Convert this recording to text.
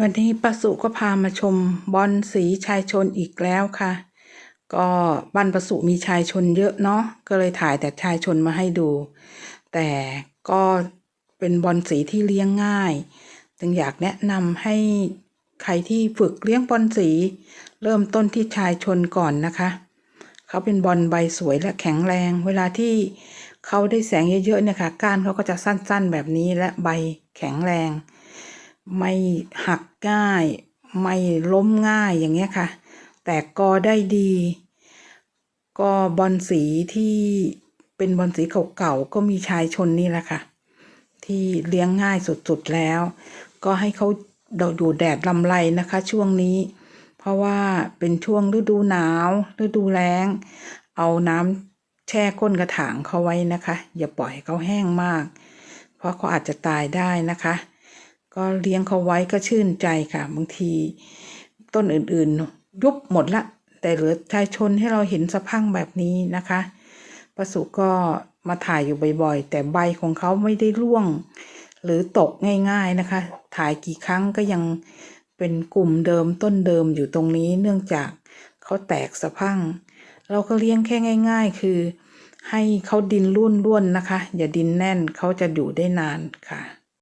วันนี้ป้าสุก็พามาชมบอลสีชายชนอีกแล้วค่ะ ก็บ้านป้าสุมีชายชนเยอะเนาะก็เลยถ่ายแต่ชายชนมาให้ดู แต่ก็เป็นบอลสีที่เลี้ยงง่าย จึงอยากแนะนำให้ใครที่ฝึกเลี้ยงบอลสี เริ่มต้นที่ชายชนก่อนนะคะ เขาเป็นบอลใบสวยและแข็งแรง เวลาที่เขาได้แสงเยอะๆเนี่ยค่ะก้านเขาก็จะสั้นๆแบบนี้และใบแข็งแรง ไม่หักง่าย ไม่ล้มง่ายอย่างเงี้ยค่ะ แต่กอได้ดี ก็บอลสีที่เป็นบอลสีเก่าๆก็มีชายชนนี่แหละค่ะ ที่เลี้ยงง่ายสุดๆแล้ว ก็ให้เขาดูแดดลำไรนะคะ ช่วงนี้ เพราะว่าเป็นช่วงฤดูหนาว ฤดูแล้ง เอาน้ำแช่ก้นกระถางเขาไว้นะคะ อย่าปล่อยให้เขาแห้งมาก เพราะเขาอาจจะตายได้นะคะ ก็เลี้ยงเขาไว้ก็ชื่นใจค่ะบางที ต้นอื่นๆ ยุบหมดละ แต่เหลือชายชนให้เราเห็นสะพังแบบนี้นะคะประสุก็มาถ่ายอยู่บ่อยๆ แต่ใบของเขาไม่ได้ร่วง หรือตกง่ายๆนะคะ ถ่ายกี่ครั้งก็ยังเป็นกลุ่มเดิมต้นเดิมอยู่ตรงนี้เนื่องจากเขาแตกสะพัง เราก็เลี้ยงแค่ง่าย ๆ คือ ให้เขาดินร่วนๆนะคะ อย่าดินแน่นเขาจะอยู่ได้นานค่ะ